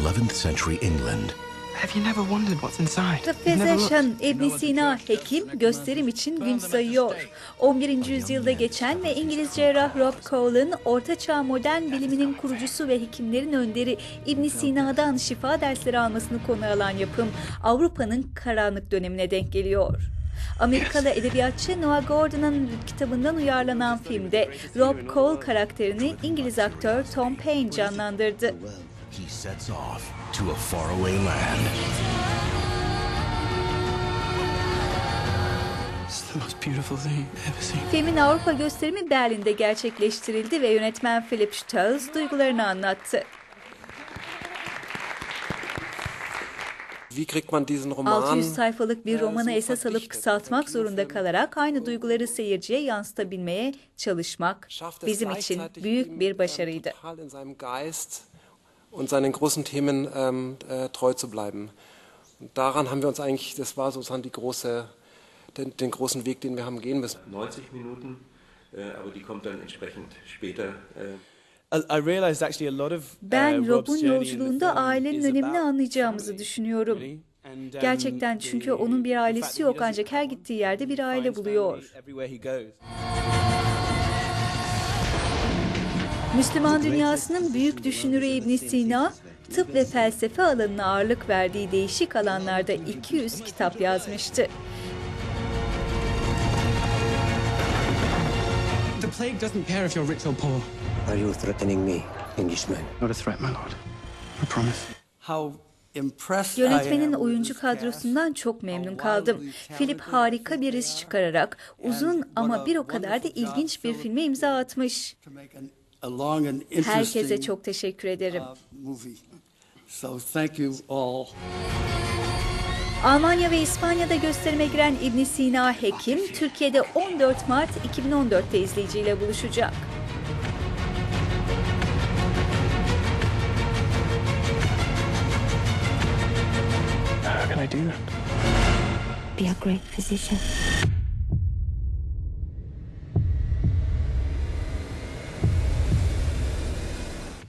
11th century England. Have you never wondered what's inside? The? Physician ibn Sina hekim gösterim için gün sayıyor. 11. yüzyılda geçen ve İngiliz cerrah Rob Cole'ın ortaçağ modern biliminin kurucusu ve hekimlerin önderi ibn Sina'dan şifa dersleri almasını konu alan yapım Avrupa'nın karanlık dönemine denk geliyor. Amerikalı edebiyatçı Noah Gordon'ın kitabından uyarlanan filmde Rob Cole karakterini İngiliz aktör Tom Paine canlandırdı. He sets off to a faraway land. It's the most beautiful thing I've ever seen. Filmin Avrupa gösterimi Berlin'de gerçekleştirildi ve yönetmen Philip Stolz duygularını anlattı. Wie kriegt man diesen Roman 600 sayfalık bir romanı esas alıp kısaltmak zorunda kalarak aynı duyguları seyirciye yansıtabilmeye çalışmak bizim için büyük bir başarıydı. Und seinen großen Themen ähm, äh, treu zu bleiben. Und daran haben wir uns eigentlich, das war sozusagen die große, den, den großen Weg, den wir haben gehen müssen. 90 Minuten, äh, aber die kommt dann entsprechend später. Äh, I, I realized actually a lot of uh, Ben Rob'un yolculuğunda ailenin önemini anlayacağımızı düşünüyorum. um, Gerçekten çünkü onun bir ailesi yok ancak her gittiği yerde bir aile buluyor. Müslüman dünyasının büyük düşünürü ibn Sina, tıp ve felsefe alanına ağırlık verdiği değişik alanlarda 200 kitap yazmıştı. The plague doesn't care if you're rich or poor. Are you threatening me, Englishman? Not a threat, my lord. I promise. How Yönetmenin oyuncu kadrosundan çok memnun kaldım. Philip harika bir iş çıkararak uzun ama bir o kadar da ilginç bir filme imza atmış. Herkese interesting, çok teşekkür ederim. uh, movie. So thank you all. Almanya ve İspanya'da gösterime giren ibn Sina Hekim, Türkiye'de 14 Mart 2014'te izleyiciyle buluşacak. How can I do that? Be a great physician.